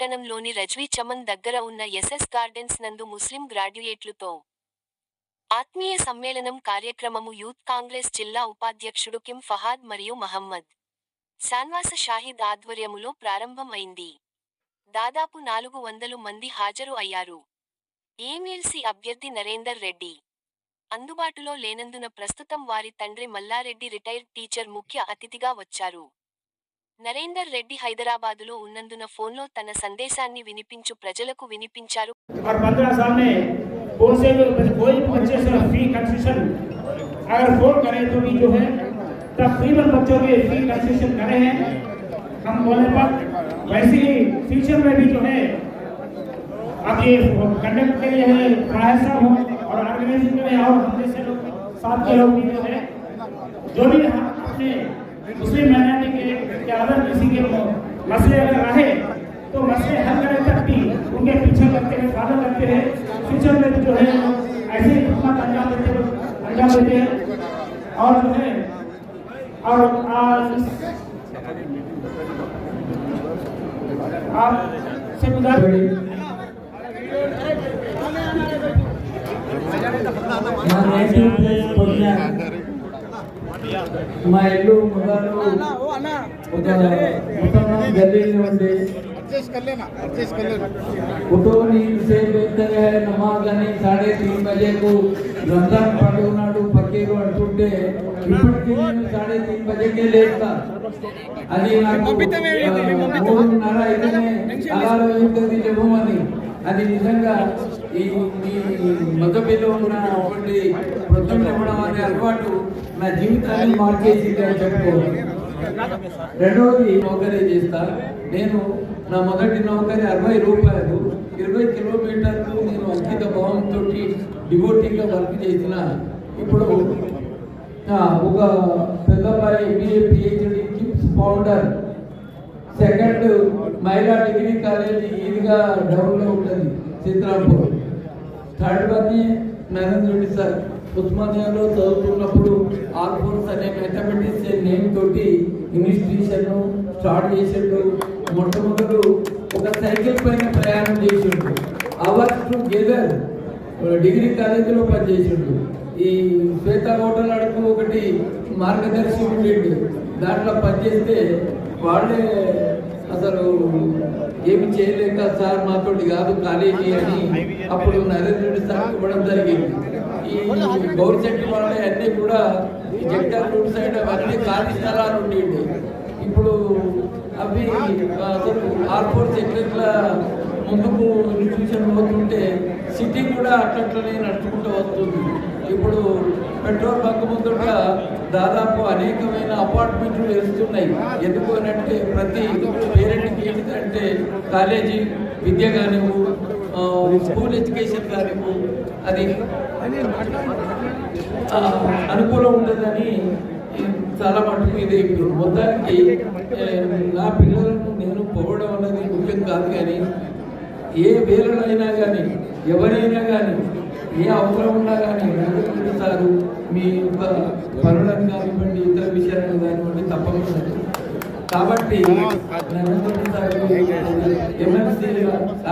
పట్టణంలోని రజ్వీ చమన్ దగ్గర ఉన్న ఎస్ఎస్ గార్డెన్స్ నందు ముస్లిం గ్రాడ్యుయేట్లుతో ఆత్మీయ సమ్మేళనం కార్యక్రమము యూత్ కాంగ్రెస్ జిల్లా ఉపాధ్యక్షుడు కిమ్ ఫహాద్ మరియు మహమ్మద్. శాన్వాస షాహిద్ ఆధ్వర్యములో ప్రారంభం అయింది. దాదాపు నాలుగు వందలు మంది హాజరు అయ్యారు. ఏమీఎల్సీ అభ్యర్థి నరేందర్ రెడ్డి. అందుబాటులో లేనందున ప్రస్తుతం వారి తండ్రి మల్లారెడ్డి రిటైర్డ్ టీచర్ ముఖ్య అతిథిగా వచ్చారు. నరేందర్ రెడ్డి హైదరాబాదులో ఉన్నందున ఫోన్లో తన సందేశాన్ని వినిపించు ప్రజలకు వినిపించారు और पंद्रह साल में कौन से भी कोई भी बच्चे से फी कंसेशन अगर फोन करें तो भी जो है तकरीबन बच्चों के फी कंसेशन करे हैं हम बोलने पर वैसे ही फ्यूचर में भी जो है अब ये कंडक्ट के लिए है फायर साहब हो और ऑर्गेनाइजेशन में और हम जैसे लोग साथ के लोग भी जो है जो भी हम अपने मुस्लिम मैनारिटी के या अदर किसी के मसले अगर रहे तो मसले हर तरह तक भी उनके पीछे करते हैं फादर करते हैं। फ्यूचर में जो है, ऐसे ही खुदमत अंजाम देते अंजाम देते हैं। और जो है, और आज आपसे गुजारिश मैं लू मगर పొడిన మా ఇల్లు మొదలు ఒక ముసల్మాన్ గల్లీలో ఉండే ఫోటోని से बेहतर है नमाज అని సాడే तीन बजे को రంజాన్ పండుగ నాడు ఫకీరు అంటుంటే ఇప్పటికీ నేను సాడే तीन बजे కే లేస్తా అది నాకు ఆ, మూడున్నర అయితేనే అలారం అవుతుంది చెప్పమని అది నిజంగా ఈ ఈ మగపిలో ఉన్నటువంటి ప్రొద్దున ఇవ్వడం అనే అలవాటు నా జీవితాన్ని మార్చేసింది అని చెప్పుకోవాలి రెండవది నౌకరీ చేస్తా. నేను నా మొదటి నౌకరీ అరవై రూపాయలు. ఇరవై కిలోమీటర్లు నేను అంకిత భావంతో డివోటీగా వర్క్ చేసిన. ఇప్పుడు ఒక పెద్దబాయి MBA PhD KIMS founder. Second మహిళా డిగ్రీ కాలేజ్ ఈదిగా డౌన్లో ఉంటుంది Chitrapur. Third one Narendra Reddy sir. ఉస్మానియాలో చదువుతున్నప్పుడు ఆల్ఫోర్స్ అనే మ్యాథమెటిక్స్ నేమ్ ఇంగ్లీష్ టీచర్ను స్టార్ట్ చేసిండు. మొట్టమొదలు ఒక సైకిల్ పైన ప్రయాణం చేసిండు. అవర్స్ టుగెదర్ డిగ్రీ కాలేజీలో పనిచేసిండు. ఈ శ్వేత హోటల్ అడుగు ఒకటి మార్గదర్శి ఉండేది దాంట్లో పనిచేస్తే వాళ్ళే అసలు ఏమి చేయలేక సార్ మాతోటి కాదు కాలేజీ అని అప్పుడు నరేంద్ర సార్ ఇవ్వడం జరిగింది. ఈ గౌరీ శెట్టి వాళ్ళే అన్నీ కూడా ఈ జగన్ రోడ్ సైడ్ అవన్నీ ఖాళీ స్థలాలు ఉండేవి ఇప్పుడు అవి అసలు ఆర్ఫోర్స్ ఎట్లా ముందుకు ఇన్స్టిట్యూషన్ పోతుంటే సిటీ కూడా అట్లట్లనే నడుచుకుంటూ వస్తుంది ఇప్పుడు పెట్రోల్ బంక్ ముందుట దాదాపు అనేకమైన అపార్ట్మెంట్లు వేస్తున్నాయి ఎందుకు అంటే ప్రతి పేరెంట్కి ఏంటంటే కాలేజీ విద్య కానివ్వు స్కూల్ ఎడ్యుకేషన్ కానివ్వు అది అనుకూలం ఉంటుందని చాలా మటుకు ఇది మొత్తానికి నా పిల్లలను నేను పోవడం అన్నది ముఖ్యం కాదు కానీ ఏ వేలనైనా కానీ ఎవరైనా కానీ ఏ అవసరం ఉన్నా కానీ సారు మీ యొక్క పనులను కానివ్వండి ఇతర విషయాలను కానివ్వండి తప్పకుండా. కాబట్టి నరేంద్ర రెడ్డి సార్ ఎమ్మెల్సీ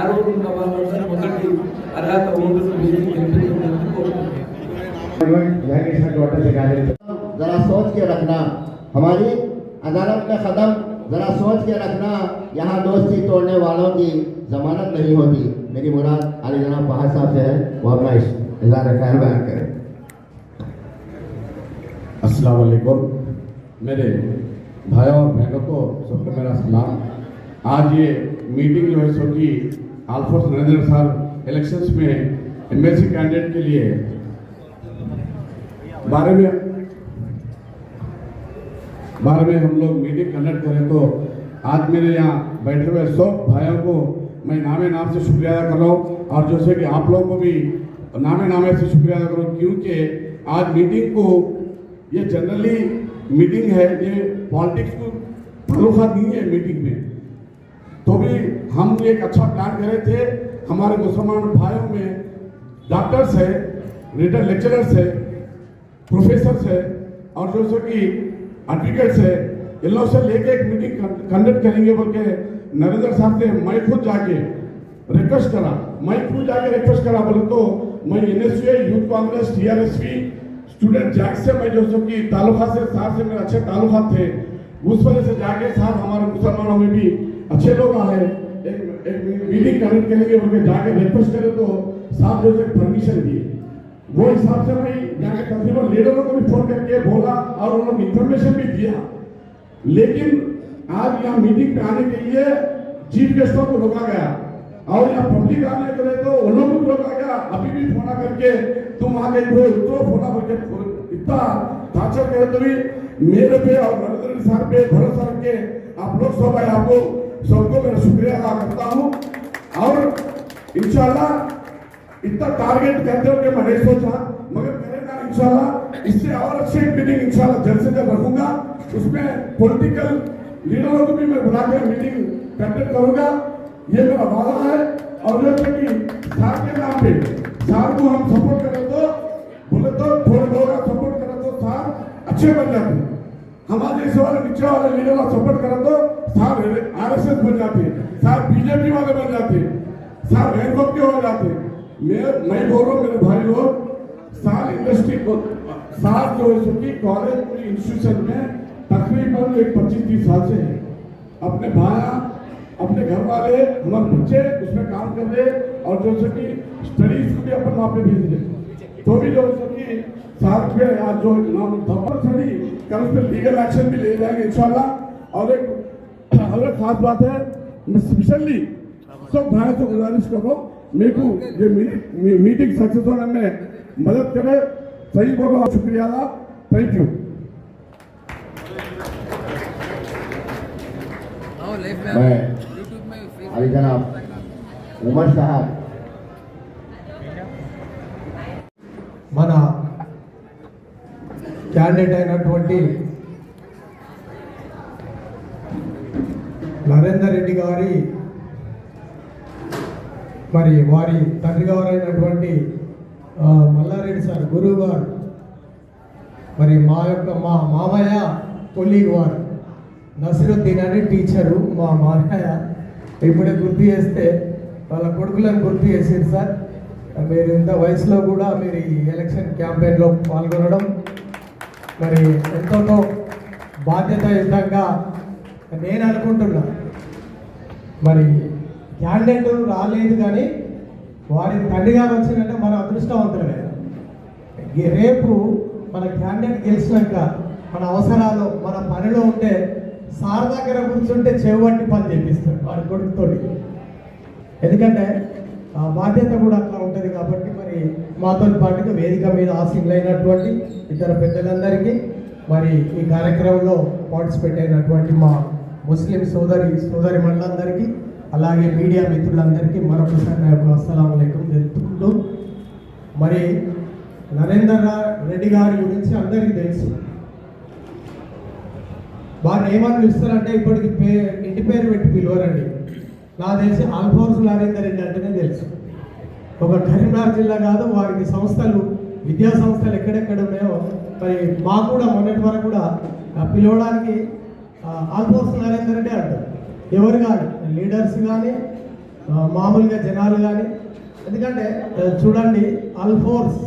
అర్హులు ఉన్న వాళ్ళందరూ అర్హత ఓటును వేసి जरा सोच के रखना। हमारी अदालत में कदम जरा सोच के रखना। यहाँ दोस्ती तोड़ने वालों की जमानत नहीं होती। मेरी मुराद अली जनाब पहाड़ साहब से है। वो अपना इजहार ख्याल बयान करें। अस्सलाम वालेकुम। मेरे भाइयों और बहनों को सबको मेरा सलाम। आज ये मीटिंग जो है सो कि आलफोर्स नरेंद्र साहब इलेक्शंस में एमएलसी कैंडिडेट के लिए बारे में बारे में हम लोग मीटिंग कंडक्ट करें तो आज मेरे यहाँ बैठे हुए सब भाइयों को मैं नामे नाम से शुक्रिया अदा कर रहा हूँ। और जैसे कि आप लोगों को भी नामे नामे से शुक्रिया अदा कर, क्योंकि आज मीटिंग को, ये जनरली मीटिंग है, ये पॉलिटिक्स को ताल्लुकात नहीं है मीटिंग में। तो भी हम एक अच्छा प्लान करे थे, हमारे मुसलमान भाइयों में डॉक्टर्स है रिटर्न लेक्चरर्स है प्रोफेसर्स है और जो सो कि एडवोकेट्स है इन लोग से लेके एक मीटिंग कंडक्ट करेंगे बोल के नरेंद्र साहब से मैं खुद जाके रिक्वेस्ट करा। मैं खुद जाके रिक्वेस्ट करा बोले तो मैं NSU youth Congress TRSP student JAC से मैं जो सो कि तालुका से साहब से मेरे अच्छे ताल्लुका थे उस वजह से जाके साहब हमारे मुसलमानों में भी अच्छे लोग आए। एक, एक मीटिंग कनेक्ट करेंगे बोल के जाके रिक्वेस्ट करे तो साहब जो परमिशन दिए। वो हिसाब से मैं जाके तकरीबन लीडरों को भी फ़ोन करके बोला और उन लोग इन्फॉर्मेशन भी दिया। लेकिन आज यहाँ मीटिंग पे आने के लिए चीफ गेस्टों को रोका गया। और यहाँ पब्लिक आने के लिए तो उन लोगों को रोका गया। अभी भी फ़ोन करके तुम आगे हुए उतरो फोना करके इतना टार्चर करे तो भी मेरे पे और नरेंद्र सर पे भरोसा रख के आप लोग सब आए आपको, सबको मेरा शुक्रिया अदा करता हूँ। और इंशाल्लाह इतना टारगेट करते हो कि मैं नहीं सोचा मगर करेगा इंशाल्लाह, इससे और अच्छी मीटिंग इंशाल्लाह जल्द से जल्द रखूँगा। उसमें पॉलिटिकल लीडरों को भी मैं बुला के मीटिंग कंडक्ट करूँगा। ये मेरा वादा है। और है कि सार के नाम पे, सार को हम सपोर्ट करें तो बोले तो थोड़े लोग सपोर्ट करें तो सार अच्छे बन जाते हमारे जैसे वाले नीचे वाले लीडर का सपोर्ट करें तो सार आरएसएस बन जाते सार बीजेपी वाले बन जाते सार बैंकॉक के हो जाते मैं मैं बोल रहा हूँ, मेरे भाई लोग, सार इंडस्ट्री को सार जो है सो कि कॉलेज इंस्टीट्यूशन में तकरीबन एक पच्चीस, तीस साल से है। अपने भाया, अपने घर वाले हमारे बच्चे, उसमें काम कर रहे और जो सो कि स्टडीज़ को भी अपन वहाँ पे भेज रहे तो भी जो सो कि साथ में आज जो नाम स्टडी कल उस पर लीगल एक्शन भी ले जाएँगे, इंशाल्लाह। और एक एक खास बात है, मैं स्पेशली सब भाई से गुजारिश कर रहा हूँ मेरे को ये मी- मीटिंग सक्सेस होने में मदद करे सही बोलो शुक्रिया थैंक यू मैं अली जनाब उमर साहब మన క్యాండిడేట్ అయినటువంటి నరేందర్ రెడ్డి గారి మరి వారి తండ్రి గారైనటువంటి మల్లారెడ్డి సార్ గురువు గారు మరి మా యొక్క మా మామయ్య కొలీగ్ వారు నసిరుద్దీన్ అని టీచరు మా మామయ్య. ఇప్పుడే గుర్తు చేస్తే వాళ్ళ కొడుకులను గుర్తు చేసింది సార్. మీరు ఇంత వయసులో కూడా మీరు ఈ ఎలక్షన్ క్యాంపెయిన్లో పాల్గొనడం మరి ఎంతో బాధ్యతాయుతంగా నేను అనుకుంటున్నా. మరి క్యాండిడేట్ రాలేదు కానీ వారి తండ్రిగా వచ్చిందంటే మన అదృష్టవంతులమే. రేపు మన క్యాండిడేట్ గెలిచినాక మన అవసరాలు మన పనిలో ఉంటే సార్ దగ్గర కూర్చుంటే చెవంటి పని చేపిస్తాడు వాడి కొడుకుతో ఎందుకంటే ఆ బాధ్యత కూడా అట్లా ఉంటుంది కాబట్టి మరి మాతో పాటుగా వేదిక మీద ఆశీనులైనటువంటి ఇతర పెద్దలందరికీ మరి ఈ కార్యక్రమంలో పార్టిసిపేట్ అయినటువంటి మా ముస్లిం సోదరి సోదరి మండలందరికీ అలాగే మీడియా మిత్రులందరికీ మరొకసారి నా యొక్క అస్సలం తెలుపుకుంటూ మరి నరేందర్ రెడ్డి గారి గురించి అందరికీ తెలుసు. వారు ఏమని పిలుస్తారంటే ఇప్పటికి పే ఇంటి పేరు పెట్టి పిలవరండి. నా తెలిసి ఆల్ఫోర్స్ నరేందర్ రెడ్డి అంటేనే తెలుసు. ఒక కరీంనగర్ జిల్లా కాదు వారికి సంస్థలు విద్యా సంస్థలు ఎక్కడెక్కడ ఉన్నాయో మరి మాకు కూడా మొన్నటి వరకు కూడా పిలవడానికి ఆ, ఆల్ఫోర్స్ నరేందర్ రెడ్డి అంటారు. ఎవరు కానీ లీడర్స్ కానీ మామూలుగా జనాలు కానీ ఎందుకంటే చూడండి అల్ఫోర్స్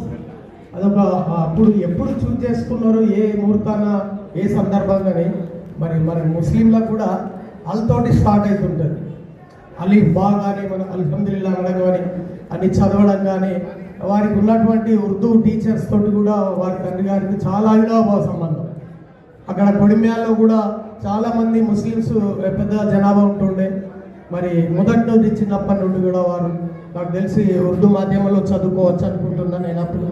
అదొక అప్పుడు ఎప్పుడు చూజ్ చేసుకున్నారు ఏ ముహూర్తాన ఏ సందర్భంగానే మరి మరి ముస్లింలకు కూడా అల్తోటి స్టార్ట్ అవుతుంటుంది అలీ బా కానీ మన అల్హమ్దుల్లా అనడం కానీ అన్ని చదవడం కానీ వారికి ఉన్నటువంటి ఉర్దూ టీచర్స్ తోటి కూడా వారి తండ్రి గారికి చాలా అవినాభావ సంబంధం. అక్కడ కొడిమ్యాల్లో కూడా చాలామంది ముస్లిమ్స్ పెద్ద జనాభా ఉంటుండే. మరి మొదటి నుంచి చిన్నప్పటి నుండి కూడా వారు నాకు తెలిసి ఉర్దూ మాధ్యమంలో చదువుకోవచ్చు అనుకుంటున్నాను నేను అప్పుడు.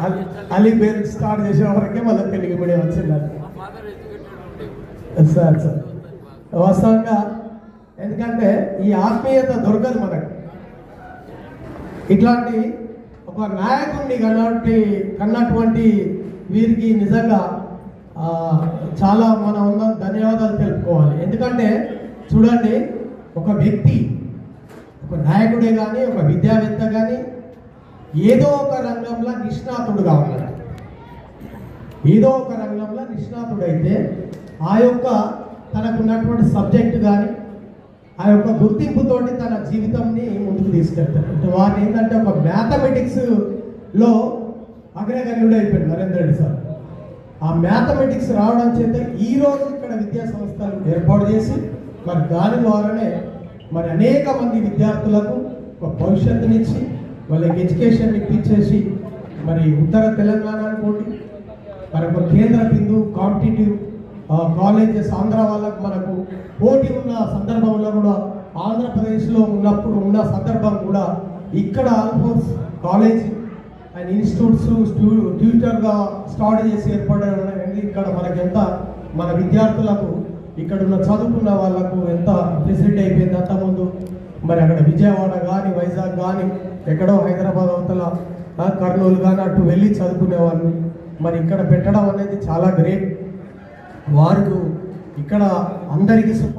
అలీ- అలీ పేరు స్టార్ట్ చేసే వరకే మళ్ళీ తెలుగు మీడియం వచ్చింది సార్ సార్. వాస్తవంగా ఎందుకంటే ఈ ఆత్మీయత దొరకదు మనకు. ఇట్లాంటి ఒక నాయకుడిని కన్నటి కన్నటువంటి వీరికి నిజంగా చాలా మనం ఉన్న ధన్యవాదాలు తెలుపుకోవాలి. ఎందుకంటే చూడండి ఒక వ్యక్తి ఒక నాయకుడే కానీ ఒక విద్యావేత్త కానీ ఏదో ఒక రంగంలో నిష్ణాతుడుగా ఉన్నాడు ఏదో ఒక రంగంలో నిష్ణాతుడైతే ఆ యొక్క తనకున్నటువంటి సబ్జెక్ట్ కానీ ఆ యొక్క గుర్తింపుతోటి తన జీవితంని ముందుకు తీసుకెళ్తారు అంటే వారిని ఏంటంటే ఒక మ్యాథమెటిక్స్లో అగ్రగణ్యుడు అయిపోయాడు నరేంద్ర రెడ్డి సార్. ఆ మ్యాథమెటిక్స్ రావడం చేత ఈ రోజు ఇక్కడ విద్యా సంస్థలు ఏర్పాటు చేసి మరి దాని ద్వారానే మరి అనేక మంది విద్యార్థులకు ఒక భవిష్యత్తునిచ్చి వాళ్ళకి ఎడ్యుకేషన్ ఇప్పించేసి మరి ఉత్తర తెలంగాణ అనుకోండి మరి ఒక కేంద్ర బిందు కాంపిటేటివ్ కాలేజెస్ ఆంధ్ర వాళ్ళకు మనకు పోటీ ఉన్న సందర్భంలో కూడా ఆంధ్రప్రదేశ్లో ఉన్నప్పుడు ఉన్న సందర్భం కూడా ఇక్కడ ఆల్మోస్ట్ కాలేజ్ అండ్ ఇన్స్టిట్యూట్స్ ట్యూటర్గా స్టార్ట్ చేసి ఏర్పడడం ఇక్కడ మనకి ఎంత మన విద్యార్థులకు ఇక్కడ ఉన్న చదువుకున్న వాళ్ళకు ఎంత ఫెసిలిటీ అయిపోయింది. అంతకుముందు మరి అక్కడ విజయవాడ కానీ వైజాగ్ కానీ ఎక్కడో హైదరాబాద్ అవతల కర్నూలు కానీ అటు వెళ్ళి చదువుకునేవాళ్ళు మరి ఇక్కడ పెట్టడం అనేది చాలా గ్రేట్. వారు ఇక్కడ అందరికీ